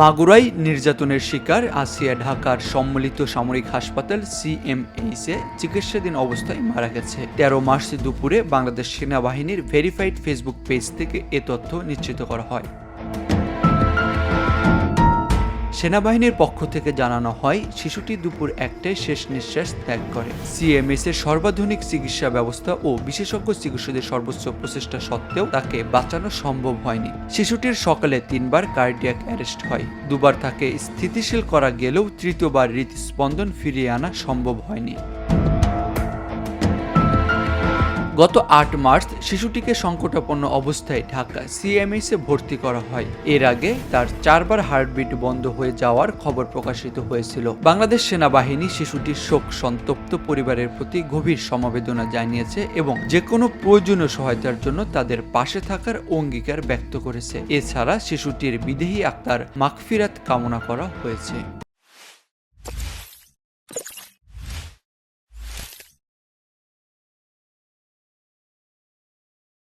মাগুরাই নির্যাতনের শিকার আসিয়া ঢাকার সম্মিলিত সামরিক হাসপাতাল সিএমএইসে চিকিৎসাধীন অবস্থায় মারা গেছে। তেরো মার্চ দুপুরে বাংলাদেশ সেনাবাহিনীর ভেরিফাইড ফেসবুক পেজ থেকে এ তথ্য নিশ্চিত করা হয়। সেনাবাহিনীর পক্ষ থেকে জানানো হয়, শিশুটি দুপুর একটায় শেষ নিঃশ্বাস ত্যাগ করে। সিএমএস এর সর্বাধুনিক চিকিৎসা ব্যবস্থা ও বিশেষজ্ঞ চিকিৎসকদের সর্বোচ্চ প্রচেষ্টা সত্ত্বেও তাকে বাঁচানো সম্ভব হয়নি। শিশুটির সকালে তিনবার কার্ডিয়াক অ্যারেস্ট হয়। দুবার তাকে স্থিতিশীল করা গেলেও তৃতীয়বার হৃদস্পন্দন ফিরিয়ে আনা সম্ভব হয়নি। গত আট মার্চ শিশুটিকে সংকটাপন্ন অবস্থায় ঢাকা সিএমএস ভর্তি করা হয়। এর আগে তার চারবার হার্টবিট বন্ধ হয়ে যাওয়ার খবর প্রকাশিত হয়েছিল। বাংলাদেশ সেনাবাহিনী শিশুটির শোক সন্তপ্ত পরিবারের প্রতি গভীর সমবেদনা জানিয়েছে এবং যে কোনো প্রয়োজনীয় সহায়তার জন্য তাদের পাশে থাকার অঙ্গীকার ব্যক্ত করেছে। এছাড়া শিশুটির বিদেহী আক্তার মাগফিরাত কামনা করা হয়েছে।